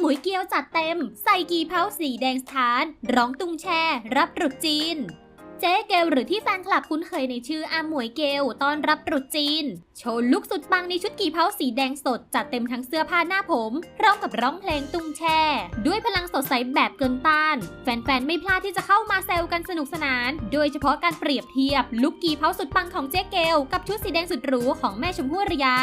หมูยเกียวจัดเต็ม ใส่กีเพาสีแดงสถาน ร้องตุงแช่ รับตรุษจีน เจ๊เกลหรือที่แฟนคลับคุ้นเคยในชื่ออาหมวยเกลต้อนรับตรุษจีน โชว์ลุคสุดปังในชุดกี่เผาสีแดงสด จัดเต็มทั้งเสื้อผ้าหน้าผมพร้อมกับร้องเพลงตุ้งแช่ ด้วยพลังสดใสแบบเกินต้าน แฟนๆ ไม่พลาดที่จะเข้ามาแซวกันสนุกสนาน โดยเฉพาะการเปรียบเทียบลุคกี่เผาสุดปังของเจ๊เกลกับชุดสีแดงสุดหรูของแม่ชมพู่รยา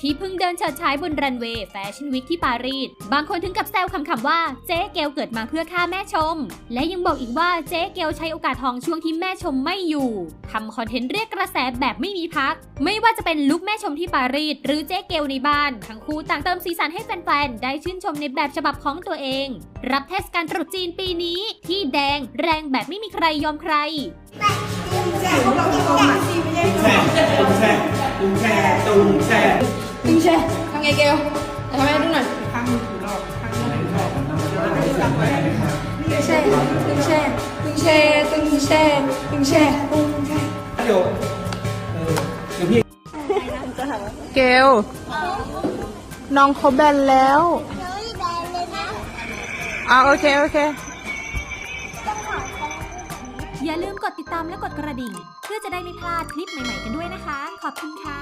ที่เพิ่งเดินเฉิดฉายบนรันเวย์แฟชั่นวีคที่ปารีสบางคนถึงกับแซวคำๆว่าเจ๊เกลเกิดมาเพื่อฆ่าแม่ชม และยังบอกอีกว่าเจ๊เกลใช้โอกาสทองช่วงที่แม่ชมไม่อยู่ทำคอนเทนต์เรียกกระแสแบบไม่มีพัก ไม่ว่าจะเป็นลุคแม่ชมที่ปารีสหรือเจ๊เกลในบ้าน ทั้งคู่ต่างเติมสีสันให้แฟนๆ ได้ชื่นชมในแบบฉบับของตัวเอง รับเทศกาลตรุษจีนปีนี้ ที่แดงแรงแบบไม่มีใครยอมใครตุ้งแช่ตุ้งแช่ตุ้งแช่ตึงแช่ทำไงเกลทำให้ดูหน่อย แช่ตึงแช่ตึงแช่เดี๋ยวเออเดี๋ยวพี่เกลน้องเขาแบนแล้วอ่าโอเค โอเค อย่าลืมกดติดตามและกดกระดิ่ง เพื่อจะได้ไม่พลาดคลิปใหม่ ๆ กันด้วยนะคะ ขอบคุณค่ะ